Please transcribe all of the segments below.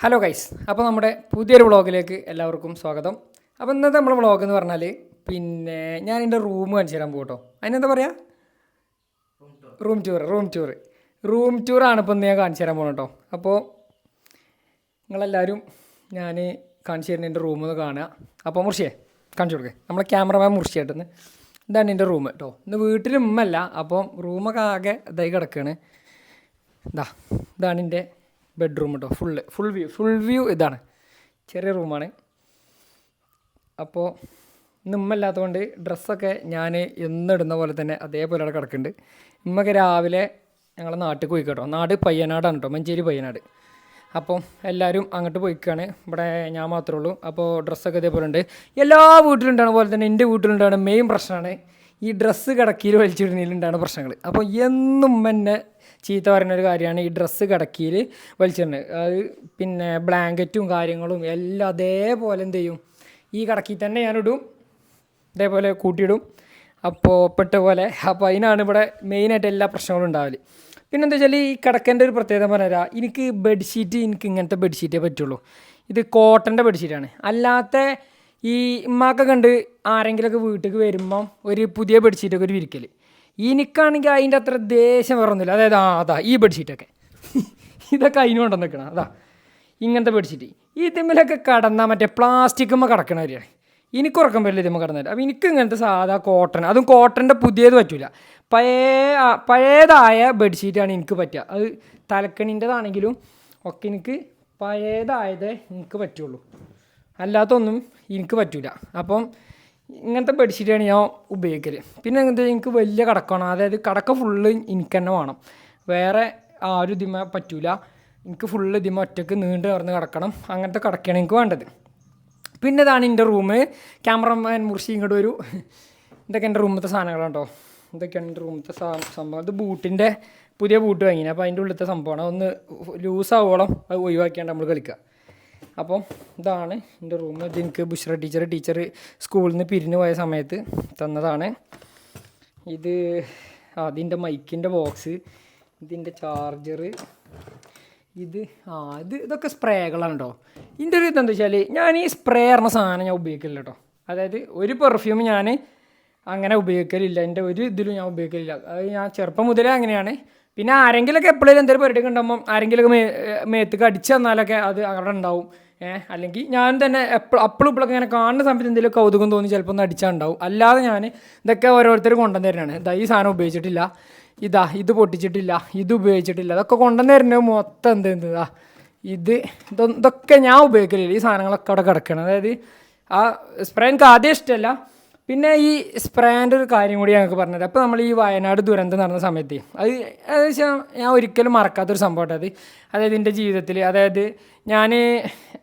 Hello guys അപ്പോൾ നമ്മുടെ പുതിയൊരു വ്ളോഗിലേക്ക് എല്ലാവർക്കും സ്വാഗതം. അപ്പോൾ ഇന്നത്തെ നമ്മുടെ വ്ളോഗ് എന്ന് പറഞ്ഞാൽ പിന്നെ ഞാൻ എന്റെ റൂം കാണിച്ചു തരാൻ പോകട്ടോ അതിനെന്താ പറയുക room tour room tour room ടൂറാണ് ഇപ്പോൾ ഞാൻ കാണിച്ചു തരാൻ പോകണം കേട്ടോ. അപ്പോൾ നിങ്ങളെല്ലാവരും ഞാൻ കാണിച്ചു തരുന്ന എന്റെ റൂം ഒന്ന് കാണുക. അപ്പോൾ മുർഷിയെ കാണിച്ചു കൊടുക്കേ. നമ്മളെ ക്യാമറമാൻ മുർഷിയായിട്ടെന്ന് ഇതാണ് എന്റെ റൂം കേട്ടോ. ഇന്ന് ഉമ്മല്ല അപ്പം റൂമൊക്കെ ആകെ ഇതായി കിടക്കുകയാണ് ഇതാ ഇതാണ് എന്റെ ബെഡ്റൂം കേട്ടോ full full view full view ഇതാണ്. ചെറിയ റൂമാണ് അപ്പോൾ ഇന്ന് ഉമ്മ ഇല്ലാത്തതുകൊണ്ട് ഡ്രസ്സൊക്കെ ഞാൻ എന്നിടുന്ന പോലെ തന്നെ അതേപോലെ അവിടെ കിടക്കുന്നുണ്ട്. ഇമ്മക്ക് രാവിലെ ഞങ്ങളെ നാട്ടിൽ പോയി കേട്ടോ. നാട് പയ്യനാടാണ് കേട്ടോ മഞ്ചേരി പയ്യനാട്. അപ്പം എല്ലാവരും അങ്ങോട്ട് പോയിക്കാണ്. ഇവിടെ ഞാൻ മാത്രമേ ഉള്ളൂ. അപ്പോൾ ഡ്രസ്സൊക്കെ ഇതേപോലെ ഉണ്ട്. എല്ലാ വീട്ടിലുണ്ടാണ് പോലെ തന്നെ എന്റെ വീട്ടിലുണ്ടാണ് മെയിൻ പ്രശ്നമാണ് ഈ ഡ്രസ്സ് കിടക്കിയിൽ വലിച്ചിടുന്നതിലുണ്ടാണ് പ്രശ്നങ്ങൾ. അപ്പോൾ എന്നും എന്നെ ചീത്ത പറയുന്ന ഒരു കാര്യമാണ് ഈ ഡ്രസ്സ് കിടക്കിയിൽ വലിച്ചിരുന്നത് അത് പിന്നെ ബ്ലാങ്കറ്റും കാര്യങ്ങളും എല്ലാം അതേപോലെ എന്ത് ചെയ്യും? ഈ കിടക്കി തന്നെ ഞാനിടും. ഇതേപോലെ കൂട്ടിയിടും. അപ്പോൾ പെട്ട പോലെ. അപ്പോൾ അതിനാണ് ഇവിടെ മെയിനായിട്ട് എല്ലാ പ്രശ്നങ്ങളും ഉണ്ടാവൽ. പിന്നെന്താ വെച്ചാൽ ഈ കിടക്കേണ്ട ഒരു പ്രത്യേകത പറഞ്ഞുതരാം എനിക്ക് ബെഡ്ഷീറ്റ് എനിക്ക് ഇങ്ങനത്തെ ബെഡ്ഷീറ്റേ പറ്റുള്ളൂ. ഇത് കോട്ടന്റെ ബെഡ്ഷീറ്റാണ് അല്ലാത്ത ഈ ഉമ്മാക്ക കണ്ട് ആരെങ്കിലുമൊക്കെ വീട്ടിലേക്ക് വരുമ്പം ഒരു പുതിയ ബെഡ്ഷീറ്റൊക്കെ ഒരു വിരിക്കൽ എനിക്കാണെങ്കിൽ അതിന്റെ അത്ര ദേഷ്യം വേറൊന്നുമില്ല. അതായത് ആ അതാ ഈ ബെഡ്ഷീറ്റൊക്കെ. ഇതൊക്കെ അതിന് കൊണ്ടു നിൽക്കണം അതാ ഇങ്ങനത്തെ ബെഡ്ഷീറ്റ്. ഈ തിമ്മിലൊക്കെ കടന്നാൽ മറ്റേ പ്ലാസ്റ്റിക്കുമ്പോൾ കിടക്കണവരെയാണ് എനിക്ക് ഉറക്കം വരില്ല ഇതിമ്മ കിടന്നില്ല അപ്പോൾ എനിക്ക് ഇങ്ങനത്തെ സാധാ കോട്ടൺ അതും കോട്ടന്റെ പുതിയത് പറ്റില്ല പഴയ പഴയതായ ബെഡ്ഷീറ്റാണ് എനിക്ക് പറ്റുക. അത് തലക്കണിന്റെതാണെങ്കിലും ഒക്കെ എനിക്ക് പഴയതായതേ എനിക്ക് പറ്റുള്ളൂ. അല്ലാത്തൊന്നും എനിക്ക് പറ്റില്ല അപ്പം ഇങ്ങനത്തെ ബെഡ്ഷീറ്റാണ് ഞാൻ ഉപയോഗിക്കൽ പിന്നെ എന്താ എനിക്ക് വലിയ കടക്കണം. അതായത് കടക്ക ഫുള്ള് എനിക്ക് തന്നെ വേണം. വേറെ ആരും ഇതിമ പറ്റൂല. എനിക്ക് ഫുള്ള് ഇതിമ ഒറ്റയ്ക്ക് നീണ്ടു നിറഞ്ഞ് കിടക്കണം. അങ്ങനത്തെ കടക്കയാണ് എനിക്ക് വേണ്ടത്. പിന്നെ ഇതാണ് എന്റെ റൂമ് ക്യാമറമാൻ മുർഷി ഇങ്ങോട്ട് വരൂ. ഇതൊക്കെ എന്റെ റൂമിലത്തെ സാധനങ്ങളാണ്? ഇതൊക്കെയാണ് എന്റെ റൂമിലത്തെ സംഭവം. ഇത് ബൂട്ടിന്റെ പുതിയ ബൂട്ട് വാങ്ങിയത് അപ്പോൾ അതിന്റെ ഉള്ളിലത്തെ സംഭവമാണ്. ഒന്ന് ലൂസാവോളം അത് ഒഴിവാക്കിയാണ്ട് നമ്മൾ കളിക്കുക അപ്പം ഇതാണ് എന്റെ റൂം. ഇത് എനിക്ക് ബുഷ്ര ടീച്ചർ ടീച്ചർ സ്കൂളിൽ നിന്ന് പിരിഞ്ഞു പോയ സമയത്ത് തന്നതാണ്. ഇത് അതിന്റെ മൈക്കിന്റെ ബോക്സ് ഇതിന്റെ ചാർജർ ഇത് ആ ഇത് ഇതൊക്കെ സ്പ്രേകളാണ് കേട്ടോ. ഇതിന്റെ ഒരു ഇതെന്താ വെച്ചാൽ ഞാൻ ഈ സ്പ്രേ പറഞ്ഞ സാധനം ഞാൻ ഉപയോഗിക്കില്ല കേട്ടോ. അതായത് ഒരു പെർഫ്യൂം ഞാൻ അങ്ങനെ ഉപയോഗിക്കലില്ല. എന്റെ ഒരു ഇതിലും ഞാൻ ഉപയോഗിക്കലില്ല. അത് ഞാൻ ചെറുപ്പം മുതലേ അങ്ങനെയാണ്. പിന്നെ ആരെങ്കിലുമൊക്കെ എപ്പോഴേലും എന്തെങ്കിലും പരിപാടിയൊക്കെ ഉണ്ടാകുമ്പോൾ ആരെങ്കിലുമൊക്കെ മേ മേത്തേക്ക് അടിച്ചു തന്നാലൊക്കെ അത് അവിടെ ഉണ്ടാവും ഏഹ് അല്ലെങ്കിൽ ഞാൻ തന്നെ എപ്പോഴും അപ്പോഴും ഇപ്പോഴൊക്കെ ഇങ്ങനെ കാണുന്ന സമയത്ത് എന്തെങ്കിലും കൗതുകം തോന്നി ചിലപ്പോൾ ഒന്ന് അടിച്ചാൽ ഉണ്ടാവും അല്ലാതെ ഞാൻ ഇതൊക്കെ ഓരോരുത്തർ കൊണ്ടുവന്ന് തരുന്നതാണ് ഇതാ ഈ സാധനം ഉപയോഗിച്ചിട്ടില്ല. ഇതാ ഇത് പൊട്ടിച്ചിട്ടില്ല ഇത് ഉപയോഗിച്ചിട്ടില്ല. അതൊക്കെ കൊണ്ടുവന്ന് തരുന്നത് മൊത്തം എന്ത് എന്താ ഇതൊ- ഇതൊക്കെ ഞാൻ ഉപയോഗിക്കലില്ല. ഈ സാധനങ്ങളൊക്കെ അവിടെ കിടക്കണം. അതായത് ആ സ്പ്രേ എനിക്ക് ആദ്യം ഇഷ്ടമല്ല പിന്നെ ഈ സ്പ്രേന്റെ ഒരു കാര്യം കൂടി ഞങ്ങൾക്ക് പറഞ്ഞത് അപ്പോൾ നമ്മൾ ഈ വയനാട് ദുരന്തം നടന്ന സമയത്ത് അത് ഏകദേശം ഞാൻ ഒരിക്കലും മറക്കാത്തൊരു സംഭവം അത്. അതായത് എന്റെ ജീവിതത്തിൽ അതായത് ഞാൻ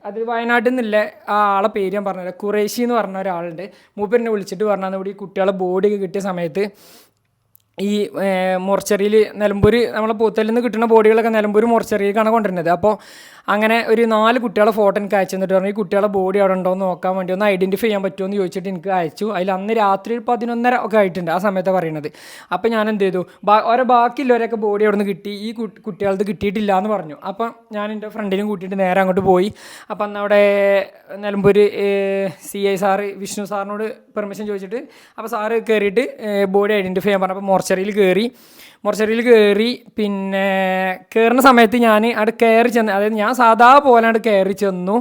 അത് വയനാട്ടിൽ നിന്നില്ല ആ ആളെ പേര് ഞാൻ പറഞ്ഞത് കുറേശി എന്ന് പറഞ്ഞ ഒരാളുണ്ട്. മൂപ്പരിനെ വിളിച്ചിട്ട് പറഞ്ഞാൽ കൂടി കുട്ടികളെ ബോഡിയൊക്കെ കിട്ടിയ സമയത്ത് ഈ മോർച്ചറിയിൽ നിലമ്പൂർ നമ്മളെ പൂത്തലിൽ നിന്ന് കിട്ടുന്ന ബോഡികളൊക്കെ നിലമ്പൂർ മോർച്ചറിയിലേക്കാണ് കൊണ്ടുവരുന്നത്. അപ്പോൾ അങ്ങനെ ഒരു നാല് കുട്ടികളെ ഫോട്ടോ എനിക്ക് അയച്ചു തന്നിട്ട് പറഞ്ഞു ഈ കുട്ടികളെ ബോഡി അവിടെ ഉണ്ടോ എന്ന് നോക്കാൻ വേണ്ടി ഒന്ന് ഐഡന്റിഫൈ ചെയ്യാൻ പറ്റുമോ എന്ന് ചോദിച്ചിട്ട് എനിക്ക് അയച്ചു. അതിൽ അന്ന് രാത്രി ഒരു പതിനൊന്നര ഒക്കെ ആയിട്ടുണ്ട് ആ സമയത്ത് പറയുന്നത് അപ്പോൾ ഞാൻ എന്ത് ചെയ്തു ബാ ഓരോ ബാക്കിയുള്ളവരൊക്കെ ബോഡി അവിടെ നിന്ന് കിട്ടി ഈ കുട്ടി കുട്ടികളത് കിട്ടിയിട്ടില്ല എന്ന് പറഞ്ഞു. അപ്പം ഞാൻ എന്റെ ഫ്രണ്ടിനും കൂട്ടിയിട്ട് നേരെ അങ്ങോട്ട് പോയി. അപ്പം അന്ന് അവിടെ Nilambur C I sir Vishnu സാറിനോട് പെർമിഷൻ ചോദിച്ചിട്ട് അപ്പോൾ സാറ് കയറിയിട്ട് ബോഡി ഐഡന്റിഫൈ ചെയ്യാൻ പറഞ്ഞു. അപ്പോൾ മോർച്ചറിയിൽ കയറി മോർച്ചറിയിൽ കയറി പിന്നെ കയറുന്ന സമയത്ത് ഞാൻ അവിടെ കയറി ചെന്ന് അതായത് ഞാൻ സാധാ പോലെ അവിടെ കയറി ചെന്നു.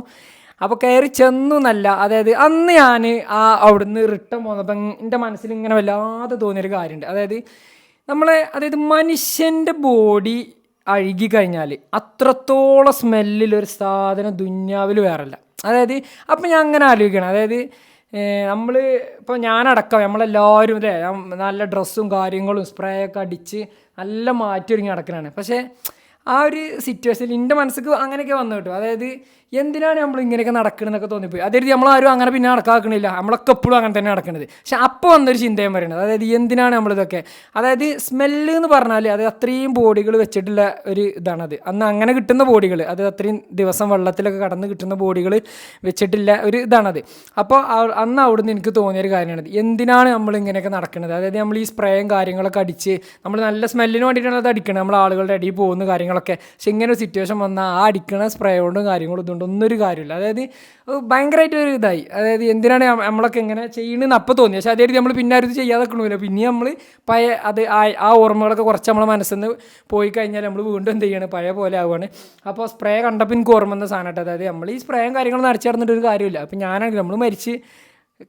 അപ്പോൾ കയറി ചെന്നു എന്നല്ല അതായത് അന്ന് ഞാൻ ആ അവിടുന്ന് റിട്ടേൺ പോന്നപ്പോൾ എന്റെ മനസ്സിൽ ഇങ്ങനെ വല്ലാതെ തോന്നിയൊരു കാര്യമുണ്ട് അതായത് നമ്മളെ അതായത് മനുഷ്യന്റെ ബോഡി അഴുകി കഴിഞ്ഞാൽ അത്രത്തോളം സ്മെല്ലിലൊരു സാധനം ദുന്യാവിൽ വേറല്ല. അതായത് അപ്പം ഞാൻ അങ്ങനെ ആലോചിക്കണം. അതായത് നമ്മൾ ഇപ്പോൾ ഞാനടക്കം നമ്മളെല്ലാവരും അല്ലേ നല്ല ഡ്രസ്സും കാര്യങ്ങളും സ്പ്രേ ഒക്കെ അടിച്ച് നല്ല മാറ്റി ഒരുങ്ങി നടക്കണതാണ് പക്ഷേ ആ ഒരു സിറ്റുവേഷനിൽ എന്റെ മനസ്സിക്ക് അങ്ങനെയൊക്കെ വന്നു കിട്ടും. അതായത് എന്തിനാണ് നമ്മൾ ഇങ്ങനെയൊക്കെ നടക്കണമെന്നൊക്കെ തോന്നിപ്പോയി. അതായത് നമ്മളാരും അങ്ങനെ പിന്നെ നടക്കാക്കണില്ല. നമ്മളൊക്കെ എപ്പോഴും അങ്ങനെ തന്നെ നടക്കണത്. പക്ഷെ അപ്പോൾ വന്നൊരു ചിന്തയും പറയുന്നത് അതായത് എന്തിനാണ് നമ്മളിതൊക്കെ അതായത് സ്മെല്ല് എന്ന് പറഞ്ഞാൽ അത് അത്രയും ബോഡികൾ വെച്ചിട്ടുള്ള ഒരു ഇതാണത്. അന്ന് അങ്ങനെ കിട്ടുന്ന ബോഡികൾ അത് അത്രയും ദിവസം വെള്ളത്തിലൊക്കെ കടന്ന് കിട്ടുന്ന ബോഡികൾ വെച്ചിട്ടില്ല ഒരു ഇതാണത്. അപ്പോൾ അന്ന് അവിടുന്ന് എനിക്ക് തോന്നിയൊരു കാര്യമാണത്. എന്തിനാണ് നമ്മൾ ഇങ്ങനെയൊക്കെ നടക്കുന്നത് അതായത് നമ്മൾ ഈ സ്പ്രേയും കാര്യങ്ങളൊക്കെ അടിച്ച് നമ്മൾ നല്ല സ്മെല്ലിന് വേണ്ടിയിട്ടാണ് അത് അടിക്കുന്നത് നമ്മൾ ആളുകളുടെ അടിയിൽ പോകുന്ന കാര്യങ്ങളൊക്കെ. പക്ഷെ ഇങ്ങനെ ഒരു സിറ്റുവേഷൻ വന്നാൽ ആ അടിക്കണ സ്പ്രേ കൊണ്ടും കാര്യങ്ങളും ഒന്നും ഒന്നൊരു കാര്യമില്ല. അതായത് അത് ഭയങ്കരമായിട്ട് ഒരു ഇതായി. അതായത് എന്തിനാണ് നമ്മളൊക്കെ ഇങ്ങനെ ചെയ്യണമെന്ന് അപ്പം തോന്നി. പക്ഷേ അതേ നമ്മൾ പിന്നെ ആരും ചെയ്യാതെ നിൽക്കണമില്ല പിന്നെ നമ്മൾ പഴയ അത് ആ- ഓർമ്മകളൊക്കെ കുറച്ച് നമ്മളെ മനസ്സിൽ നിന്ന് പോയി കഴിഞ്ഞാൽ നമ്മൾ വീണ്ടും എന്ത് ചെയ്യണം? പഴയ പോലെ ആവുകയാണ് അപ്പോൾ സ്പ്രേ കണ്ടപ്പോൾ എനിക്ക് ഓർമ്മ വന്ന സാധനമായിട്ട് അതായത് നമ്മൾ ഈ സ്പ്രേയും കാര്യങ്ങളും നടച്ചു നടന്നിട്ട് ഒരു കാര്യമില്ല. അപ്പോൾ ഞാനാണെങ്കിൽ നമ്മൾ മരിച്ച്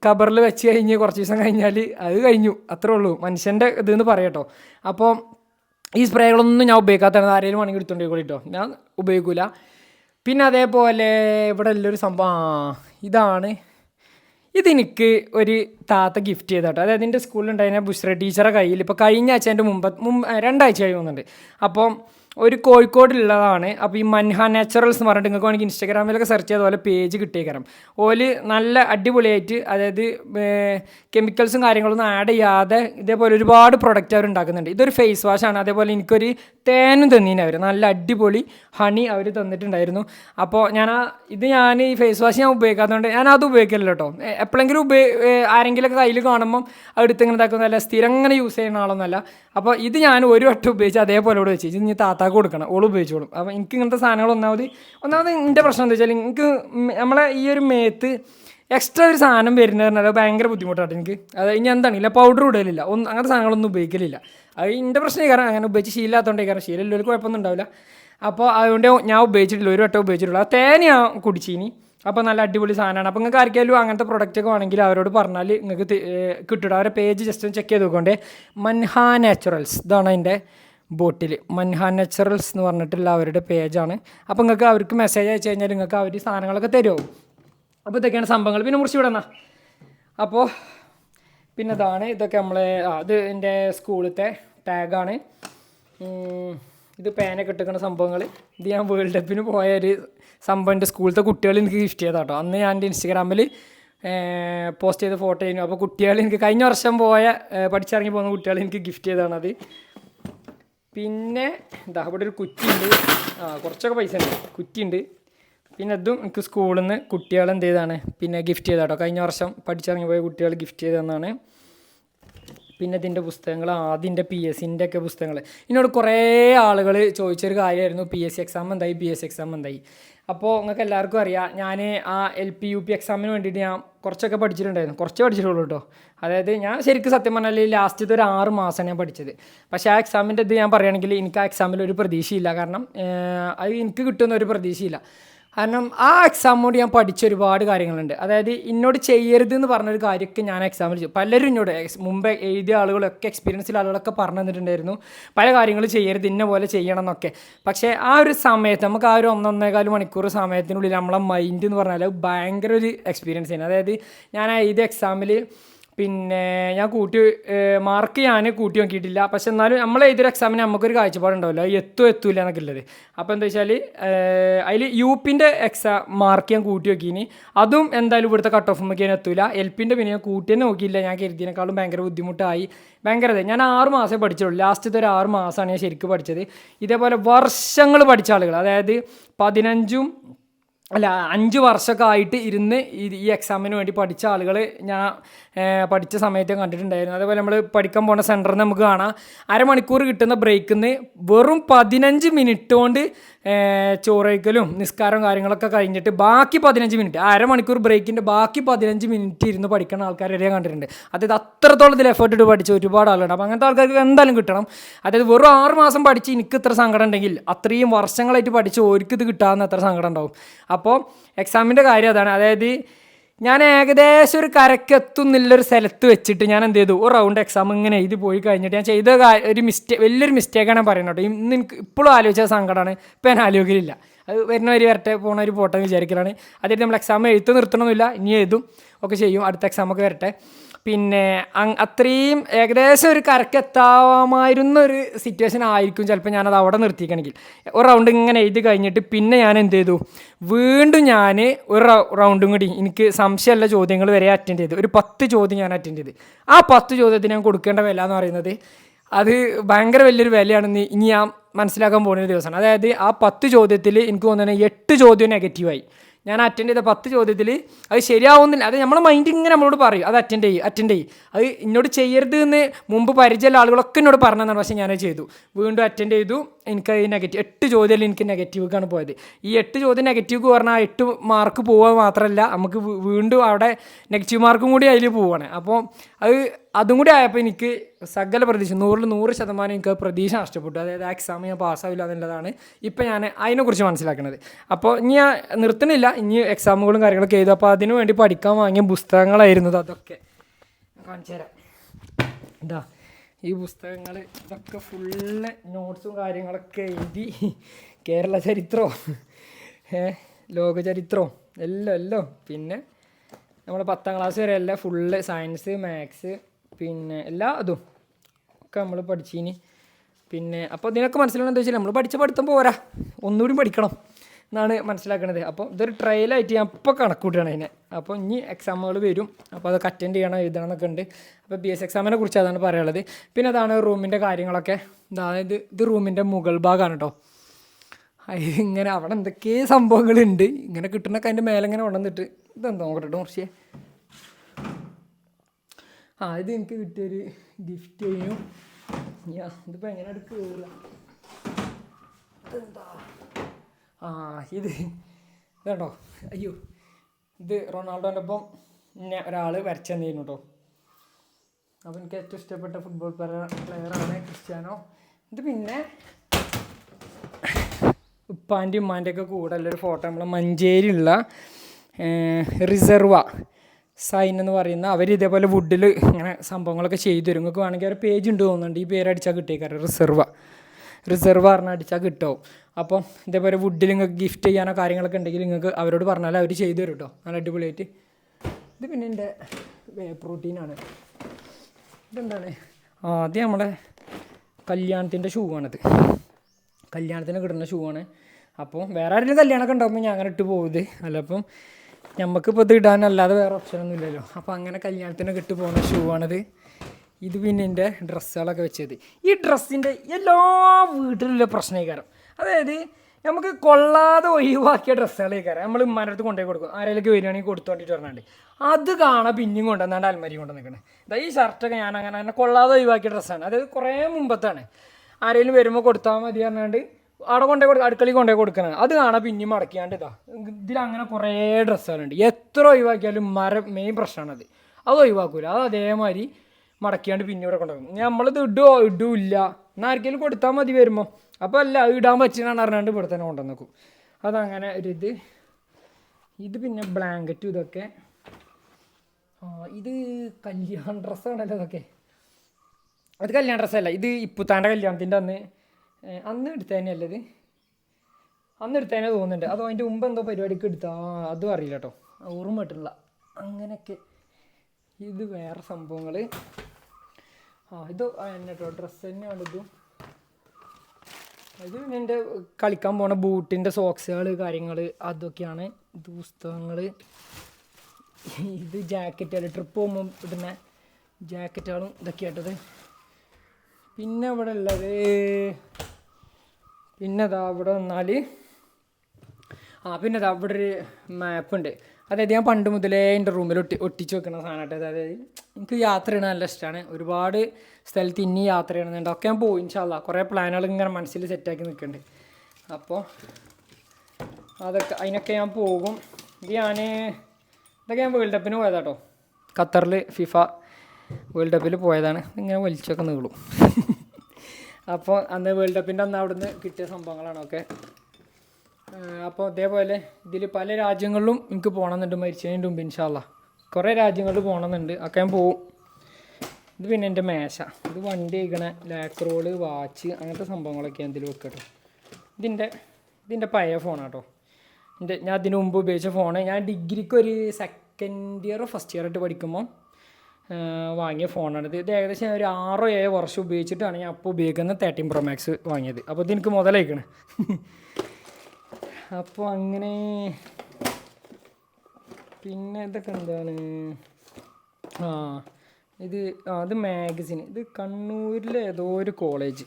കബറിൽ വെച്ച് കഴിഞ്ഞ് കുറച്ച് ദിവസം കഴിഞ്ഞാൽ അത് കഴിഞ്ഞു. അത്രേ ഉള്ളൂ. മനുഷ്യന്റെ ഇതെന്ന് പറയട്ടോ. അപ്പോൾ ഈ സ്പ്രേകളൊന്നും ഞാൻ ഉപയോഗിക്കാത്തതാണ്. ആരെങ്കിലും വേണമെങ്കിൽ എടുത്തോണ്ട് പോയിക്കോളി കേട്ടോ ഞാൻ ഉപയോഗിക്കില്ല പിന്നെ അതേപോലെ ഇവിടെ ഉള്ളൊരു സംഭവം ഇതാണ്. ഇതെനിക്ക് ഒരു താത്ത ഗിഫ്റ്റ് ചെയ്തോട്ടോ അതായത് എന്റെ സ്കൂളിലുണ്ടായിരുന്ന ബുഷ്ര ടീച്ചറെ കയ്യിൽ ഇപ്പോൾ കഴിഞ്ഞ ആഴ്ച എന്റെ മുമ്പ് മുമ്പ് രണ്ടാഴ്ച കഴിയുന്നുണ്ട് അപ്പം ഒരു കോഴിക്കോടുള്ളതാണ്. അപ്പോൾ ഈ മൻഹ നാച്ചുറൽസ് എന്ന് പറഞ്ഞിട്ട് നിങ്ങൾക്ക് വേണമെങ്കിൽ ഇൻസ്റ്റാഗ്രാമിലൊക്കെ സെർച്ച് ചെയ്ത പോലെ പേജ് കിട്ടിയേക്കാം ഓൽ നല്ല അടിപൊളിയായിട്ട് അതായത് കെമിക്കൽസും കാര്യങ്ങളൊന്നും ആഡ് ചെയ്യാതെ ഇതേപോലെ ഒരുപാട് പ്രൊഡക്റ്റ് അവർ ഉണ്ടാക്കുന്നുണ്ട്. ഇതൊരു ഫേസ് വാഷാണ് അതേപോലെ എനിക്കൊരു തേനും തന്നീന് അവർ നല്ല അടിപൊളി ഹണി അവർ തന്നിട്ടുണ്ടായിരുന്നു. അപ്പോൾ ഞാൻ ആ ഇത് ഞാൻ ഈ ഫേസ് വാഷ് ഞാൻ ഉപയോഗിക്കാത്തതുകൊണ്ട് ഞാൻ അത് ഉപയോഗിക്കില്ല കേട്ടോ. എപ്പോഴെങ്കിലും ഉപയോഗ ആരെങ്കിലുമൊക്കെ കയ്യിൽ കാണുമ്പം അവിടുത്തെ ഇങ്ങനെ ഇതാക്കുന്നതല്ല സ്ഥിരം അങ്ങനെ യൂസ് ചെയ്യുന്ന ആളൊന്നുമല്ല. അപ്പോൾ ഇത് ഞാൻ ഒരു വട്ടം ഉപയോഗിച്ച് അതേപോലെ ഇവിടെ വെച്ച് ഇനി താത്താക്ക് കൊടുക്കണം. ഓൾ ഉപയോഗിച്ചോളും അപ്പോൾ എനിക്ക് ഇങ്ങനത്തെ സാധനങ്ങൾ ഒന്നാമത് ഒന്നാമത് എന്റെ പ്രശ്നം എന്താ വെച്ചാൽ എനിക്ക് നമ്മളെ ഈ ഒരു മേത്ത് എക്സ്ട്രാ ഒരു സാധനം വരുന്നത് പറഞ്ഞാൽ ഭയങ്കര ബുദ്ധിമുട്ടാണ് എനിക്ക്. അത് ഇനി എന്താണ്? ഇല്ല പൗഡർ ഇടലില്ല. ഒന്നും അങ്ങനത്തെ സാധനങ്ങളൊന്നും ഉപയോഗിക്കലില്ല. അത് എന്റെ പ്രശ്നം കാരണം അങ്ങനെ ഉപയോഗിച്ച് ശീലമാത്തതുകൊണ്ടേ കാരണം ശീലമില്ല ഒരു കുഴപ്പമൊന്നും ഉണ്ടാവില്ല. അപ്പോൾ അതുകൊണ്ട് ഞാൻ ഉപയോഗിച്ചിട്ടില്ല. ഒരു വട്ടം ഉപയോഗിച്ചിട്ടുള്ളൂ. ആ തേന ഞാൻ കുടിച്ചിനി. അപ്പോൾ നല്ല അടിപൊളി സാധനമാണ്. അപ്പോൾ നിങ്ങൾക്ക് ആർക്കെങ്കിലും അങ്ങനത്തെ പ്രൊഡക്റ്റ് ഒക്കെ വേണമെങ്കിൽ അവരോട് പറഞ്ഞാൽ നിങ്ങൾക്ക് കിട്ടും അവരുടെ പേജ് ജസ്റ്റ് ഒന്ന് ചെക്ക് ചെയ്ത് നോക്കണ്ടേ. മൻഹാ നാച്ചുറൽസ് ഇതാണ് അതിന്റെ ബോട്ടിൽ. മൻഹാൻ നാച്ചുറൽസ് എന്ന് പറഞ്ഞിട്ടുള്ള അവരുടെ പേജാണ്. അപ്പോൾ നിങ്ങൾക്ക് അവർക്ക് മെസ്സേജ് അയച്ചു കഴിഞ്ഞാൽ നിങ്ങൾക്ക് അവർ സാധനങ്ങളൊക്കെ തരുമോ? അപ്പോൾ ഇതൊക്കെയാണ് സംഭവങ്ങൾ. പിന്നെ മുറിച്ച് വിടണ അപ്പോൾ പിന്നെ ഇതാണ് ഇതൊക്കെ നമ്മളെ അത് എന്റെ സ്കൂളത്തെ ടാഗാണ്. ഇത് പേനൊക്കെ ഇട്ടിക്കുന്ന സംഭവങ്ങൾ. ഇത് ഞാൻ വേൾഡ് കപ്പിന് പോയ ഒരു സംഭവം എന്റെ സ്കൂളത്തെ കുട്ടികൾ എനിക്ക് ഗിഫ്റ്റ് ചെയ്താ കേട്ടോ അന്ന് ഞാൻ എന്റെ ഇൻസ്റ്റഗ്രാമിൽ പോസ്റ്റ് ചെയ്ത ഫോട്ടോ ആയിരുന്നു. അപ്പോൾ കുട്ടികൾ എനിക്ക് കഴിഞ്ഞ വർഷം പോയ പഠിച്ചിറങ്ങി പോകുന്ന കുട്ടികൾ എനിക്ക് ഗിഫ്റ്റ് ചെയ്തതാണത്. പിന്നെ എന്താ ഇവിടെ ഒരു കുറ്റിയുണ്ട്. ആ കുറച്ചൊക്കെ പൈസ ഉണ്ട്. കുറ്റിയുണ്ട്. പിന്നെ അതും എനിക്ക് സ്കൂളിൽ നിന്ന് കുട്ടികൾ എന്ത് ചെയ്താണ് പിന്നെ ഗിഫ്റ്റ് ചെയ്താട്ടോ കഴിഞ്ഞ വർഷം പഠിച്ചിറങ്ങി പോയ കുട്ടികൾ ഗിഫ്റ്റ് ചെയ്തതെന്നാണ്. പിന്നെ ഇതിന്റെ പുസ്തകങ്ങൾ ആദ്യന്റെ പി എസ് സിന്റെ ഒക്കെ പുസ്തകങ്ങൾ. എന്നോട് കുറേ ആളുകൾ ചോദിച്ചൊരു കാര്യമായിരുന്നു. പി എസ് സി എക്സാം എന്തായി? പി എസ് സി എക്സാം എന്തായി? അപ്പോൾ നിങ്ങൾക്ക് എല്ലാവർക്കും അറിയാം ഞാൻ ആ എൽ പി യു പി എക്സാമിന് വേണ്ടിയിട്ട് ഞാൻ കുറച്ചൊക്കെ പഠിച്ചിട്ടുണ്ടായിരുന്നു. കുറച്ച് പഠിച്ചിട്ടുള്ളൂ കേട്ടോ. അതായത് ഞാൻ ശരിക്കും സത്യം പറഞ്ഞാൽ ലാസ്റ്റത്തെ ഒരു ആറ് മാസമാണ് ഞാൻ പഠിച്ചത്. പക്ഷേ ആ എക്സാമിന്റെ ഇത് ഞാൻ പറയുകയാണെങ്കിൽ എനിക്ക് ആ എക്സാമിൽ ഒരു പ്രതീക്ഷയില്ല. കാരണം അത് എനിക്ക് കിട്ടുന്ന ഒരു പ്രതീക്ഷയില്ല. കാരണം ആ എക്സാമോട് ഞാൻ പഠിച്ച ഒരുപാട് കാര്യങ്ങളുണ്ട്. അതായത് എന്നോട് ചെയ്യരുത് എന്ന് പറഞ്ഞൊരു കാര്യമൊക്കെ ഞാൻ എക്സാമിൽ ചെയ്തു. പലരും എന്നോട് ex- മുമ്പ് എഴുതിയ ആളുകളൊക്കെ എക്സ്പീരിയൻസിൽ ആളുകളൊക്കെ പറഞ്ഞു തന്നിട്ടുണ്ടായിരുന്നു. പല കാര്യങ്ങൾ ചെയ്യരുത് ഇന്ന പോലെ ചെയ്യണം എന്നൊക്കെ പക്ഷേ ആ ഒരു സമയത്ത് നമുക്ക് ആ ഒരു ഒന്നൊന്നേകാൽ മണിക്കൂർ സമയത്തിനുള്ളിൽ നമ്മളെ മൈൻഡ് എന്ന് പറഞ്ഞാൽ ഭയങ്കര ഒരു എക്സ്പീരിയൻസ് ആണ് അതായത് ഞാൻ എഴുതിയ എക്സാമിൽ പിന്നെ ഞാൻ കൂട്ടി മാർക്ക് ഞാൻ കൂട്ടി നോക്കിയിട്ടില്ല. പക്ഷെ എന്നാലും നമ്മൾ എഴുതിയൊരു എക്സാമിന് നമുക്കൊരു കാഴ്ചപ്പാടുണ്ടാവില്ല അത് എത്തുമോ എത്തൂല എന്നൊക്കെ ഉള്ളത്. അപ്പോൾ എന്താ വെച്ചാൽ അതിൽ യു പിന്റെ എക്സാം മാർക്ക് ഞാൻ കൂട്ടി നോക്കിയിനി. അതും എന്തായാലും ഇവിടുത്തെ കട്ട് ഓഫ് ഞാൻ എത്തൂല. എൽ പിന്റെ പിന്നെ ഞാൻ കൂട്ടി തന്നെ നോക്കിയില്ല. ഞാൻ കരുതിയതിനേക്കാളും ഭയങ്കര ബുദ്ധിമുട്ടായി. ഭയങ്കര. ഞാൻ ആറ് മാസമേ പഠിച്ചുള്ളൂ. ലാസ്റ്റത്തെ ഒരു ആറ് മാസമാണ് ഞാൻ ശരിക്കും പഠിച്ചത്. ഇതേപോലെ വർഷങ്ങൾ പഠിച്ച ആളുകൾ അതായത് പതിനഞ്ചും അല്ല അഞ്ച് വർഷമൊക്കെ ആയിട്ട് ഇരുന്ന് ഈ എക്സാമിന് വേണ്ടി പഠിച്ച ആളുകൾ ഞാൻ പഠിച്ച സമയത്ത് കണ്ടിട്ടുണ്ടായിരുന്നു. അതേപോലെ നമ്മൾ പഠിക്കാൻ പോണ സെന്ററിൽ നമുക്ക് കാണാം. അരമണിക്കൂർ കിട്ടുന്ന ബ്രേക്കിൽ നിന്ന് വെറും പതിനഞ്ച് മിനിറ്റ് കൊണ്ട് ചോറയ്ക്കലും ചോറ് നിസ്കാരവും കാര്യങ്ങളൊക്കെ കഴിഞ്ഞിട്ട് ബാക്കി പതിനഞ്ച് മിനിറ്റ് അരമണിക്കൂർ ബ്രേക്കിന്റെ ബാക്കി പതിനഞ്ച് മിനിറ്റ് ഇരുന്ന് പഠിക്കുന്ന ആൾക്കാരെ കണ്ടിട്ടുണ്ട്. അതായത് അത്രത്തോളം ഇതിൽ എഫേർട്ട് ഇട്ട് പഠിച്ച ഒരുപാട് ആളുണ്ട് അപ്പോൾ അങ്ങനത്തെ ആൾക്കാർക്ക് എന്തായാലും കിട്ടണം. അതായത് വെറും ആറ് മാസം പഠിച്ച് എനിക്ക് ഇത്ര സങ്കടം ഉണ്ടെങ്കിൽ അത്രയും വർഷങ്ങളായിട്ട് പഠിച്ച് ഓർക്ക് ഇത് കിട്ടാമെന്ന് അത്ര സങ്കടം ഉണ്ടാവും. അപ്പോൾ എക്സാമിന്റെ കാര്യം അതാണ്. അതായത് ഞാൻ ഏകദേശം ഒരു കരക്കെത്തുന്നില്ലൊരു സ്ഥലത്ത് വെച്ചിട്ട് ഞാൻ എന്ത് ചെയ്തു? ഒരു റൗണ്ട് എക്സാം ഇങ്ങനെ എഴുതി പോയി കഴിഞ്ഞിട്ട് ഞാൻ ചെയ്ത ഒരു മിസ്റ്റേക്ക് വലിയൊരു മിസ്റ്റേക്കാണ് പറയുന്നത് കേട്ടോ. ഇന്ന് എനിക്ക് ഇപ്പോഴും ആലോചിച്ച സങ്കടമാണ് ഇപ്പം ഞാൻ ആലോചിക്കലില്ല. അത് വരുന്നവർ വരട്ടെ പോണവർ ഒരു എന്ന് വിചാരിക്കലാണ്. അതായത് നമ്മൾ എക്സാം എഴുത്ത് നിർത്തണമെന്നില്ല ഇനി എഴുതും. ഒക്കെ ചെയ്യും. അടുത്ത എക്സാമൊക്കെ വരട്ടെ. പിന്നെ അത്രയും ഏകദേശം ഒരു കരക്കെത്താമായിരുന്ന ഒരു സിറ്റുവേഷൻ ആയിരിക്കും ചിലപ്പോൾ ഞാനത് അവിടെ നിർത്തിക്കണമെങ്കിൽ ഒരു റൗണ്ട് ഇങ്ങനെ എഴുതി കഴിഞ്ഞിട്ട് പിന്നെ ഞാൻ എന്ത് ചെയ്തു? വീണ്ടും ഞാൻ ഒരു റൗണ്ടും കൂടി എനിക്ക് സംശയമുള്ള ചോദ്യങ്ങൾ വരെ അറ്റൻഡ് ചെയ്തു. ഒരു പത്ത് ചോദ്യം ഞാൻ അറ്റൻഡ് ചെയ്ത്. ആ പത്ത് ചോദ്യത്തിന് ഞാൻ കൊടുക്കേണ്ട വില എന്ന് പറയുന്നത് അത് ഭയങ്കര വലിയൊരു വിലയാണെന്ന് ഇനി ഞാൻ മനസ്സിലാക്കാൻ പോകുന്ന ദിവസമാണ്. അതായത് ആ പത്ത് ചോദ്യത്തിൽ എനിക്ക് തോന്നുന്നത് എട്ട് ചോദ്യം നെഗറ്റീവായി ഞാൻ അറ്റൻഡ് ചെയ്ത പത്ത് ചോദ്യത്തിൽ അത് ശരിയാവുന്നില്ല. അത് നമ്മുടെ മൈൻഡ് ഇങ്ങനെ നമ്മളോട് പറയും. അത് അറ്റൻഡ് ചെയ്യും അറ്റൻഡ് ചെയ്യും. അത് എന്നോട് ചെയ്യരുത് എന്ന് മുമ്പ് പരിചയമുള്ള ആളുകളൊക്കെ എന്നോട് പറഞ്ഞതാണ്. പക്ഷേ ഞാനത് ചെയ്തു. വീണ്ടും അറ്റൻഡ് ചെയ്തു. എനിക്ക് നെഗറ്റീവ് എട്ട് ചോദ്യം എനിക്ക് നെഗറ്റീവ്ക്കാണ് പോയത്. ഈ എട്ട് ചോദ്യം നെഗറ്റീവ് പറഞ്ഞാൽ എട്ട് മാർക്ക് പോവുക മാത്രമല്ല നമുക്ക് വീണ്ടും അവിടെ നെഗറ്റീവ് മാർക്കും കൂടി അതിൽ പോവുകയാണ് അപ്പോൾ അത് അതും കൂടി ആയപ്പോൾ എനിക്ക് സകല പ്രതീക്ഷ നൂറിൽ നൂറ് ശതമാനം എനിക്ക് പ്രതീക്ഷ നഷ്ടപ്പെട്ടു. അതായത് എക്സാം ഞാൻ പാസ്സാവില്ല എന്നുള്ളതാണ് ഇപ്പം ഞാൻ അതിനെക്കുറിച്ച് മനസ്സിലാക്കുന്നത് അപ്പോൾ ഇനി ഞാൻ നിർത്തണില്ല ഇനി എക്സാമുകളും കാര്യങ്ങളൊക്കെ ചെയ്തു അപ്പോൾ അതിനു വേണ്ടി പഠിക്കാൻ വാങ്ങിയ പുസ്തകങ്ങളായിരുന്നു അതൊക്കെ കാണിച്ചു തരാം എന്താ ഈ പുസ്തകങ്ങൾ ഇതൊക്കെ ഫുള്ള് നോട്ട്സും കാര്യങ്ങളൊക്കെ എഴുതി കേരള ചരിത്രവും ലോക ചരിത്രവും എല്ലാം എല്ലാം. പിന്നെ നമ്മൾ പത്താം ക്ലാസ് വരെ എല്ലാം ഫുള്ള് സയൻസ് മാത്സ് പിന്നെ എല്ലാ അതും ഒക്കെ നമ്മൾ പഠിച്ചിനി. പിന്നെ അപ്പോൾ ഇതിനൊക്കെ മനസ്സിലാണെന്ന് എന്താ വെച്ചാൽ നമ്മൾ പഠിച്ച പഠിത്തം പോരാ. ഒന്നുകൂടി പഠിക്കണം. എന്നാണ് മനസ്സിലാക്കണത്. അപ്പോൾ ഇതൊരു ട്രയലായിട്ട് ഞാൻ ഇപ്പോൾ കണക്കൂട്ടുകയാണ് അതിനെ. അപ്പോൾ ഇനി എക്സാമുകൾ വരും. അപ്പോൾ അതൊക്കെ അറ്റൻഡ് ചെയ്യണം എഴുതണം എന്നൊക്കെ ഉണ്ട്. അപ്പോൾ ബി എസ് എക്സാമിനെ കുറിച്ച് അതാണ് പറയാനുള്ളത്. പിന്നെ അതാണ് റൂമിന്റെ കാര്യങ്ങളൊക്കെ. അതായത് ഇത് റൂമിന്റെ മുകൾ ഭാഗമാണ് കേട്ടോ ഇങ്ങനെ അവിടെ എന്തൊക്കെ സംഭവങ്ങളുണ്ട്. ഇങ്ങനെ കിട്ടണൊക്കെ അതിന്റെ മേലെ ഇങ്ങനെ ഉണർന്നിട്ട് ഇതെന്താ നോക്കട്ടെ കുറച്ച് ആ ഇത് എനിക്ക് കിട്ടിയൊരു ഗിഫ്റ്റ് ചെയ്യും ഇതിപ്പോൾ എങ്ങനെ കയറുക ആ ഇത് ഇതുണ്ടോ. അയ്യോ ഇത് റൊണാൾഡോന്റെ ഒപ്പം ഒരാൾ വരച്ചു തന്നിരുന്നു കേട്ടോ അപ്പോൾ എനിക്ക് ഏറ്റവും ഇഷ്ടപ്പെട്ട ഫുട്ബോൾ പ്ലെയറാണ് ക്രിസ്ത്യാനോ. ഇത് പിന്നെ ഉപ്പാന്റെ ഉമ്മാന്റെ ഒക്കെ കൂടെ ഉള്ളൊരു ഫോട്ടോ നമ്മൾ മഞ്ചേരിയുള്ള റിസർവ സൈൻ എന്ന് പറയുന്ന അവർ ഇതേപോലെ വുഡിൽ ഇങ്ങനെ സംഭവങ്ങളൊക്കെ ചെയ്തു തരും നിങ്ങൾക്ക് വേണമെങ്കിൽ ഒരു പേജ് ഉണ്ട് തോന്നുന്നുണ്ട്. ഈ പേരടിച്ചാൽ കിട്ടിയേക്കാരം റിസർവ റിസർവ് പറഞ്ഞാൽ അടിച്ചാൽ കിട്ടും. അപ്പം ഇതേപോലെ വുഡിൽ നിങ്ങൾക്ക് ഗിഫ്റ്റ് ചെയ്യാനോ കാര്യങ്ങളൊക്കെ ഉണ്ടെങ്കിൽ നിങ്ങൾക്ക് അവരോട് പറഞ്ഞാൽ അവർ ചെയ്തു തരും കേട്ടോ നല്ല അടിപൊളിയായിട്ട്. ഇത് പിന്നെ എന്റെ പ്രോട്ടീനാണ് ഇതെന്താണ്? ആദ്യം നമ്മുടെ കല്യാണത്തിന്റെ ഷൂ ആണിത്. കല്യാണത്തിന് കിട്ടുന്ന ഷൂ ആണ്. അപ്പോൾ വേറെ ആരെങ്കിലും കല്യാണമൊക്കെ ഉണ്ടാകുമ്പോൾ ഞാൻ അങ്ങനെ ഇട്ട് പോകുന്നത് അല്ല അപ്പം നമുക്കിപ്പോൾ ഇത് ഇടാനല്ലാതെ വേറെ ഓപ്ഷനൊന്നും ഇല്ലല്ലോ അപ്പോൾ അങ്ങനെ കല്യാണത്തിന് ഇട്ട് പോകുന്ന ഷൂ ആണിത്. ഇത് പിന്നെ എന്റെ ഡ്രസ്സുകളൊക്കെ വെച്ചത്. ഈ ഡ്രസ്സിന്റെ എല്ലാ വീട്ടിലുള്ള പ്രശ്നക്കാരം അതായത് നമുക്ക് കൊള്ളാതെ ഒഴിവാക്കിയ ഡ്രസ്സുകളേക്കാരം നമ്മൾ മരത്ത് കൊണ്ടുപോയി കൊടുക്കും. ആരെങ്കിലും വരികയാണെങ്കിൽ കൊടുത്തോണ്ടിട്ട് പറഞ്ഞാണ്ട് അത് കാണാൻ പിന്നെയും കൊണ്ടുവന്നാണ്ട് അൽമരി കൊണ്ട് നിൽക്കണേ ഇതാ ഈ ഷർട്ടൊക്കെ ഞാൻ അങ്ങനെ അങ്ങനെ കൊള്ളാതെ ഒഴിവാക്കിയ ഡ്രസ്സാണ്. അതായത് കുറേ മുമ്പത്താണ്. ആരെങ്കിലും വരുമ്പോൾ കൊടുത്താൽ മതി പറഞ്ഞാണ്ട് അവിടെ കൊണ്ടേ കൊടുക്കുക അടുക്കളയിൽ കൊണ്ടേ കൊടുക്കണം. അത് കാണാൻ പിന്നെയും മടക്കിയാണ്ട് ഇതാ. ഇതിലങ്ങനെ കുറേ ഡ്രസ്സുകളുണ്ട്. എത്ര ഒഴിവാക്കിയാലും മരം മെയിൻ പ്രശ്നമാണത് അത് ഒഴിവാക്കൂല. അത് അതേമാതിരി മടക്കിയാണ്ട് പിന്നെ ഇവിടെ കൊണ്ടുപോകും നമ്മളിത് ഇടുവോ ഇടൂല്ല. എന്നാൽ ആർക്കെങ്കിലും കൊടുത്താൽ മതി വരുമ്പോൾ അപ്പോൾ അല്ല ഇടാൻ പറ്റുന്നതാണ് അറിഞ്ഞാണ്ട് ഇവിടെ തന്നെ കൊണ്ടു നോക്കും അതങ്ങനെ ഒരു ഇത്. ഇത് പിന്നെ ബ്ലാങ്കറ്റും ഇതൊക്കെ. ഇത് കല്യാണ ഡ്രസ്സാണല്ലോ ഇതൊക്കെ. അത് കല്യാണ ഡ്രസ്സല്ല ഇത് ഇപ്പുത്താന്റെ കല്യാണത്തിന്റെ അന്ന്. അന്ന് എടുത്തതന്നെയല്ലേ ഇത്? അന്ന് എടുത്തതന്നെ തോന്നുന്നുണ്ട്. അതോ അതിന്റെ മുമ്പ് എന്തോ പരിപാടിക്ക് എടുത്താ? അതും അറിയില്ല കേട്ടോ ഓർമ്മ കിട്ടില്ല അങ്ങനെയൊക്കെ. ഇത് വേറെ സംഭവങ്ങൾ ആ ഇത് എന്നെ കേട്ടോ ഡ്രസ്സ് തന്നെയാണ് ഇതും. അത് പിന്നെ എന്റെ കളിക്കാൻ പോണ ബൂട്ടിന്റെ സോക്സുകൾ കാര്യങ്ങൾ അതൊക്കെയാണ്. ഇത് പുസ്തകങ്ങൾ ഇത് ജാക്കറ്റുകൾ ട്രിപ്പ് പോകുമ്പോൾ ഇടുന്ന ജാക്കറ്റുകളും ഇതൊക്കെ ആയിട്ടത് പിന്നെ ഇവിടെ ഉള്ളത് പിന്നെ ഇതാ ഇവിടെ വന്നാൽ ആ പിന്നെ ഇതാ അവിടെ ഒരു മാപ്പ് ഉണ്ട്. അതായത് ഞാൻ പണ്ട് മുതലേ എന്റെ റൂമിൽ ഒട്ടി ഒട്ടിച്ച് വെക്കുന്ന സാധനമായിട്ട് അതായത് എനിക്ക് യാത്ര ചെയ്യണത് നല്ല ഇഷ്ടമാണ്. ഒരുപാട് സ്ഥലത്ത് ഇനി യാത്ര ചെയ്യണമെന്നുണ്ട്. ഒക്കെ ഞാൻ പോയി ഇൻഷാല്ല കുറേ പ്ലാനുകൾ ഇങ്ങനെ മനസ്സിൽ സെറ്റാക്കി നിൽക്കുന്നുണ്ട് അപ്പോൾ അതൊക്കെ അതിനൊക്കെ ഞാൻ പോകും. ഇത് ഞാൻ ഇതൊക്കെ ഞാൻ വേൾഡ് കപ്പിന് പോയതാട്ടോ. ഖത്തറിൽ ഫിഫ വേൾഡ് കപ്പിൽ പോയതാണ്. ഇങ്ങനെ വലിച്ചൊക്കെ നീളും. അപ്പോൾ അന്ന് വേൾഡ് കപ്പിന്റെ അന്ന് അവിടുന്ന് കിട്ടിയ സംഭവങ്ങളാണ് ഒക്കെ. അപ്പോൾ അതേപോലെ ഇതിൽ പല രാജ്യങ്ങളിലും എനിക്ക് പോകണമെന്നുണ്ട് മരിച്ചതിന്റെ മുമ്പ് ഇൻഷാല്ല കുറേ രാജ്യങ്ങളിൽ പോകണമെന്നുണ്ട് ഒക്കെ ഞാൻ പോവും. ഇത് പിന്നെ എന്റെ മേശ. ഇത് വണ്ടി കഴിക്കണ ലാക്ക് റോൾ വാച്ച് അങ്ങനത്തെ സംഭവങ്ങളൊക്കെ ഇതിൽ വെക്കട്ടോ. ഇതിന്റെ ഇതിന്റെ പഴയ ഫോണാട്ടോ എന്റെ ഞാൻ അതിന് മുമ്പ് ഉപയോഗിച്ച ഫോണ് ഞാൻ ഡിഗ്രിക്ക് ഒരു സെക്കൻഡ് ഇയർ ഫസ്റ്റ് ഇയർ ആയിട്ട് പഠിക്കുമ്പോൾ വാങ്ങിയ ഫോണാണ് ഇത്. ഏകദേശം ഞാൻ ഒരു ആറോ ഏഴോ വർഷം ഉപയോഗിച്ചിട്ടാണ് ഞാൻ അപ്പോൾ ഉപയോഗിക്കുന്ന തേർട്ടീൻ പ്രോ മാക്സ് വാങ്ങിയത്. അപ്പോൾ ഇത് എനിക്ക് മുതലായിക്കണ്. അപ്പോൾ അങ്ങനെ പിന്നെ ഇതൊക്കെ എന്താണ്? ആ ഇത് അത് മാഗസിൻ ഇത് കണ്ണൂരിലെ ഏതോ ഒരു കോളേജ്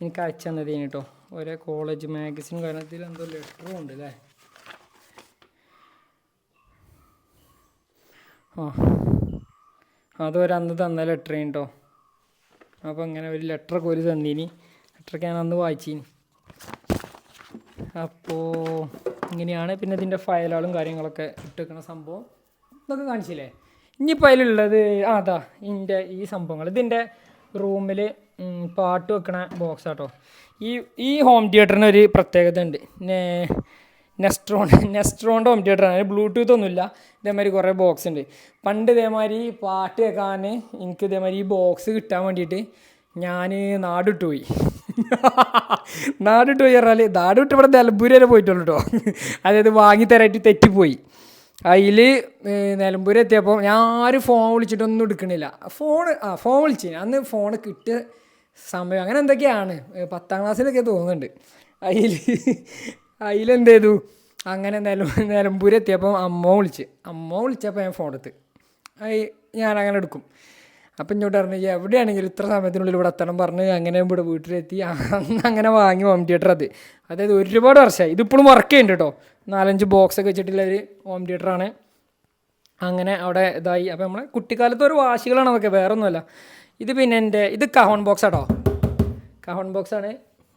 എനിക്ക് അയച്ചു തന്നത് കേട്ടോ ഒരേ കോളേജ് മാഗസിൻ കാരണത്തിൽ എന്തോ ലെറ്ററും ഉണ്ട് അല്ലേ ആ അതൊരു അന്ന് തന്ന ലെറ്റർ കേട്ടോ അപ്പോൾ അങ്ങനെ ഒരു ലെറ്ററൊക്കെ ഒരു തന്നീനി. ലെറ്ററൊക്കെ ഞാൻ അന്ന് വായിച്ചിനി. അപ്പോൾ ഇങ്ങനെയാണ് പിന്നെ ഇതിന്റെ ഫയലുകളും കാര്യങ്ങളൊക്കെ ഇട്ടേക്കുന്ന സംഭവം. ഇതൊക്കെ കാണിച്ചില്ലേ? ഇനിയിപ്പോൾ അതിലുള്ളത് ആ അതാ ഇതിന്റെ ഈ സംഭവങ്ങൾ. ഇതിന്റെ റൂമിൽ പാട്ട് വെക്കണ ബോക്സ് ആട്ടോ. ഈ ഈ ഹോം തിയേറ്ററിന് ഒരു പ്രത്യേകത ഉണ്ട് നെസ്ട്രോൺ നെസ്ട്രോണിന്റെ ഹോം തിയേറ്ററാണ് അതിന് ബ്ലൂടൂത്ത് ഒന്നുമില്ല. ഇതേമാതിരി കുറേ ബോക്സ് ഉണ്ട്. പണ്ട് ഇതേമാതിരി പാട്ട് കേൾക്കാൻ എനിക്ക് ഇതേമാതിരി ഈ ബോക്സ് കിട്ടാൻ വേണ്ടിയിട്ട് ഞാൻ നാടിട്ട് പോയി നാടിട്ട് പോയി പറഞ്ഞാൽ നാടിട്ട് ഇവിടെ നിലമ്പൂര് വരെ പോയിട്ടുള്ളൂ കേട്ടോ അതായത് വാങ്ങി തരായിട്ട് തെറ്റിപ്പോയി അതിൽ നിലമ്പൂർ എത്തിയപ്പോൾ ഞാൻ ആരും ഫോൺ വിളിച്ചിട്ടൊന്നും എടുക്കണില്ല. ഫോൺ ആ ഫോൺ വിളിച്ചു അന്ന് ഫോൺ കിട്ടിയ സമയം അങ്ങനെ എന്തൊക്കെയാണ്? പത്താം ക്ലാസ്സിലൊക്കെ തോന്നുന്നുണ്ട്. അതിൽ അതിലെന്ത് ചെയ്തു അങ്ങനെ നില നിലമ്പൂർ എത്തിയപ്പോൾ അമ്മ വിളിച്ച്. അമ്മ വിളിച്ചപ്പോൾ ഞാൻ ഫോൺ എടുത്ത്. ഞാൻ അങ്ങനെ എടുക്കും. അപ്പം ഇങ്ങോട്ട് പറഞ്ഞു "ഈ എവിടെയാണെങ്കിലും ഇത്ര സമയത്തിനുള്ളിൽ ഇവിടെ എത്തണം പറഞ്ഞ് അങ്ങനെ ഇവിടെ വീട്ടിലെത്തി. അന്ന് അങ്ങനെ വാങ്ങി ഹോം തിയേറ്റർ അത്. അതായത് ഒരുപാട് വർഷമായി ഇതിപ്പോഴും വർക്ക് ചെയ്യുന്നുണ്ട് കേട്ടോ നാലഞ്ച് ബോക്സ് ഒക്കെ വെച്ചിട്ടുള്ള ഒരു ഹോം തിയേറ്ററാണ് അങ്ങനെ അവിടെ ഇതായി. അപ്പോൾ നമ്മളെ കുട്ടിക്കാലത്ത് ഒരു വാശികളാണ് അതൊക്കെ വേറെ ഒന്നുമല്ല ഇത് പിന്നെ എന്റെ ഇത് കഹോൺ ബോക്സ് ആട്ടോ കഹോൺ ബോക്സ് ആണ്.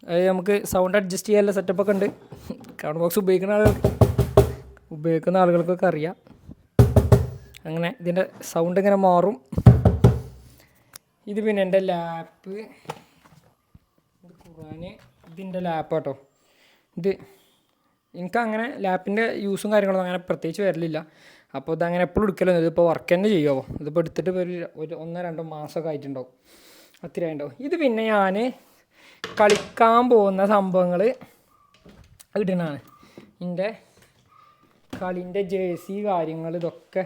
അത് നമുക്ക് സൗണ്ട് അഡ്ജസ്റ്റ് ചെയ്യാനുള്ള സെറ്റപ്പൊക്കെ ഉണ്ട്. കഹോൺ ബോക്സ് ഉപയോഗിക്കുന്ന ആളുകൾക്ക് ഉപയോഗിക്കുന്ന ആളുകൾക്കൊക്കെ അറിയാം. അങ്ങനെ ഇതിന്റെ സൗണ്ട് ഇങ്ങനെ മാറും. ഇത് പിന്നെ എന്റെ ലാപ്പ് ഇത് ഖുറാന് ഇതിന്റെ ലാപ്പ് കേട്ടോ ഇത് എനിക്ക് അങ്ങനെ ലാപ്പിന്റെ യൂസും കാര്യങ്ങളൊന്നും അങ്ങനെ പ്രത്യേകിച്ച് വരലില്ല. അപ്പോൾ ഇതങ്ങനെ എപ്പോഴും എടുക്കലൊന്നും ഇതിപ്പോൾ വർക്ക് തന്നെ ചെയ്യുമോ ഇതിപ്പോൾ എടുത്തിട്ട് ഒരു ഒരു ഒന്നോ രണ്ടോ മാസമൊക്കെ ആയിട്ടുണ്ടാവും. അത്ര ഉണ്ടാവും ഇത് പിന്നെ ഞാൻ കളിക്കാൻ പോകുന്ന സംഭവങ്ങൾ ഇടണാണ് എന്റെ കളിന്റെ ജേഴ്സി കാര്യങ്ങൾ ഇതൊക്കെ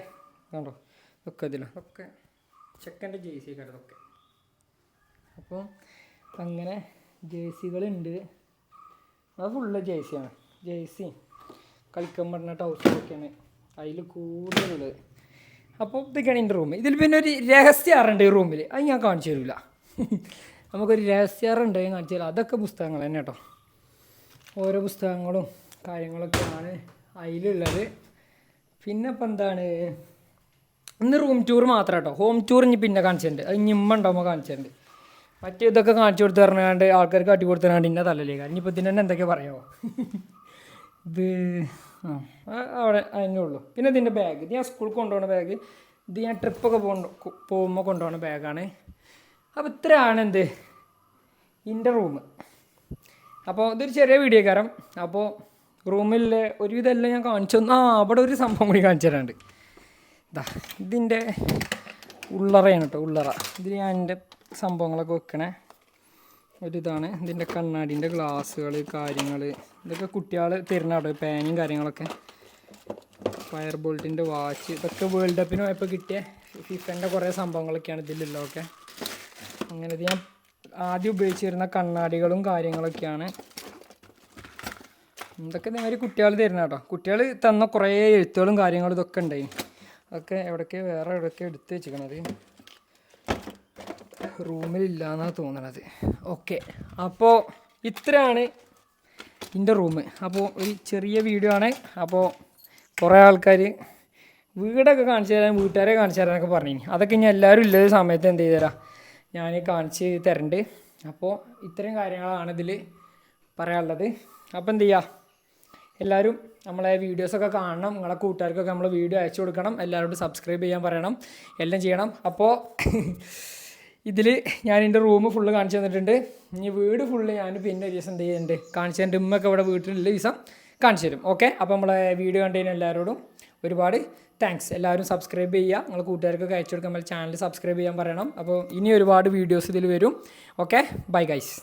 കണ്ടോ ഇതൊക്കെ ഇതിലോ. ഇതൊക്കെ. ചെക്കന്റെ ജേഴ്സി ഒക്കെ ഇതൊക്കെ. അപ്പോൾ അങ്ങനെ ജേഴ്സികളുണ്ട്. അത് ഫുള്ള് ജേഴ്സിയാണ്. ജേഴ്സി കളിക്കാൻ പറഞ്ഞ ടൗസറൊക്കെയാണ് അതിൽ കൂടുതലുള്ളത്. അപ്പോൾ ഇതൊക്കെയാണ് എന്റെ റൂം ഇതിൽ പിന്നെ ഒരു രഹസ്യ രഹസ്യാറുണ്ട് ഈ റൂമിൽ അത് ഞാൻ കാണിച്ചു തരില്ല നമുക്കൊരു രഹസ്യ രഹസ്യാറുണ്ട് ഞാൻ കാണിച്ചു തരാം. അതൊക്കെ പുസ്തകങ്ങൾ തന്നെ കേട്ടോ. ഓരോ പുസ്തകങ്ങളും കാര്യങ്ങളൊക്കെയാണ് അതിലുള്ളത്. പിന്നെ ഇപ്പം എന്താണ്? ഇന്ന് റൂം ടൂർ മാത്രം കേട്ടോ. ഹോം ടൂർ ഇനി പിന്നെ കാണിച്ചിട്ടുണ്ട്. അത് ഇനി ഉമ്മ ഉണ്ടാകുമ്പോൾ കാണിച്ചിട്ടുണ്ട്. മറ്റേ ഇതൊക്കെ കാണിച്ചു കൊടുത്ത് പറഞ്ഞാണ്ട് ആൾക്കാർക്ക് കാട്ടി കൊടുത്തനാണ്ട് ഇന്ന തലല്ലേ? ഇനിയിപ്പോൾ ഇതിന് തന്നെ എന്തൊക്കെ പറയാമോ ഇത് ആ അവിടെ അതിനേ ഉള്ളൂ. പിന്നെ ഇതിന്റെ ബാഗ് ഇത് ഞാൻ സ്കൂളിൽ കൊണ്ടുപോകുന്ന ബാഗ് ഇത് ഞാൻ ട്രിപ്പൊക്കെ പോകുന്ന പോകുമ്പോൾ കൊണ്ടുപോകുന്ന ബാഗാണ് അപ്പോൾ ഇത്രയാണ് എന്ത്? ഇന്റെ റൂം അപ്പോൾ ഇതൊരു ചെറിയ വീഡിയോ കാരം. അപ്പോൾ റൂമിലെ ഒരുവിധം എല്ലാം ഞാൻ കാണിച്ചു. ആ അവിടെ ഒരു സംഭവം കൂടി കാണിച്ചു തരാണ്ട് ഇതാ ഇതിന്റെ ഉള്ളറയാണ് കേട്ടോ ഉള്ളറ. ഇതിൽ ഞാൻ എന്റെ സംഭവങ്ങളൊക്കെ വെക്കണേ. ഒരിതാണ് ഇതിന്റെ കണ്ണാടിന്റെ ഗ്ലാസ്സുകൾ കാര്യങ്ങൾ. ഇതൊക്കെ കുട്ടികൾ തരുന്ന കേട്ടോ പാനും കാര്യങ്ങളൊക്കെ. ഫയർ ബോൾട്ടിന്റെ വാച്ച്. ഇതൊക്കെ വേൾഡ് കപ്പിന് പോയപ്പോൾ കിട്ടിയ ഫിഫന്റെ കുറേ സംഭവങ്ങളൊക്കെയാണ് ഇതിലുള്ളതൊക്കെ. അങ്ങനെ ഇത് ഞാൻ ആദ്യം ഉപയോഗിച്ചിരുന്ന കണ്ണാടികളും കാര്യങ്ങളൊക്കെയാണ്. ഇതൊക്കെ ഇതേമാതിരി കുട്ടികൾ തരുന്ന കേട്ടോ. കുട്ടികൾ തന്ന കുറേ എഴുത്തുകളും കാര്യങ്ങളും ഇതൊക്കെ ഉണ്ടായി. അതൊക്കെ എവിടേക്ക് വേറെ എവിടെയൊക്കെ എടുത്ത് വെച്ചിരിക്കണത്. റൂമിലില്ലാന്നാണ് തോന്നണത്. ഓക്കെ അപ്പോൾ ഇത്രയാണ് എന്റെ റൂം അപ്പോൾ ഒരു ചെറിയ വീഡിയോ ആണ്. അപ്പോൾ കുറേ ആൾക്കാർ വീടൊക്കെ കാണിച്ചു തരാൻ വീട്ടുകാരെ കാണിച്ചു തരാനൊക്കെ പറഞ്ഞു അതൊക്കെ ഞാൻ എല്ലാവരും ഇല്ലാത്ത സമയത്ത് എന്ത് ചെയ്തു തരാം ഞാൻ കാണിച്ച് തരണ്ട്. അപ്പോൾ ഇത്രയും കാര്യങ്ങളാണ് ഇതിൽ പറയാനുള്ളത്. അപ്പോൾ എന്ത് ചെയ്യുക എല്ലാവരും നമ്മളെ വീഡിയോസൊക്കെ കാണണം. നിങ്ങളെ കൂട്ടുകാർക്കൊക്കെ നമ്മൾ വീഡിയോ അയച്ചു കൊടുക്കണം. എല്ലാവരോടും സബ്സ്ക്രൈബ് ചെയ്യാൻ പറയണം. എല്ലാം ചെയ്യണം. അപ്പോൾ ഇതിൽ ഞാൻ എന്റെ റൂം ഫുള്ള് കാണിച്ചു തന്നിട്ടുണ്ട്. ഇനി വീട് ഫുള്ള് ഞാൻ പിന്നെ ഒരു ദിവസം എന്ത് ചെയ്യുന്നുണ്ട്? കാണിച്ചു തന്നിട്ട് ഉമ്മയൊക്കെ ഇവിടെ വീട്ടിലുള്ള ദിവസം കാണിച്ചു തരും. ഓക്കെ അപ്പോൾ നമ്മളെ വീഡിയോ കണ്ടതിന് എല്ലാവരോടും ഒരുപാട് താങ്ക്സ് എല്ലാവരും സബ്സ്ക്രൈബ് ചെയ്യുക. നിങ്ങൾ കൂട്ടുകാർക്കൊക്കെ അയച്ചു കൊടുക്കാൻ ചാനൽ സബ്സ്ക്രൈബ് ചെയ്യാൻ പറയണം. അപ്പോൾ ഇനി ഒരുപാട് വീഡിയോസ് ഇതിൽ വരും. Okay bye guys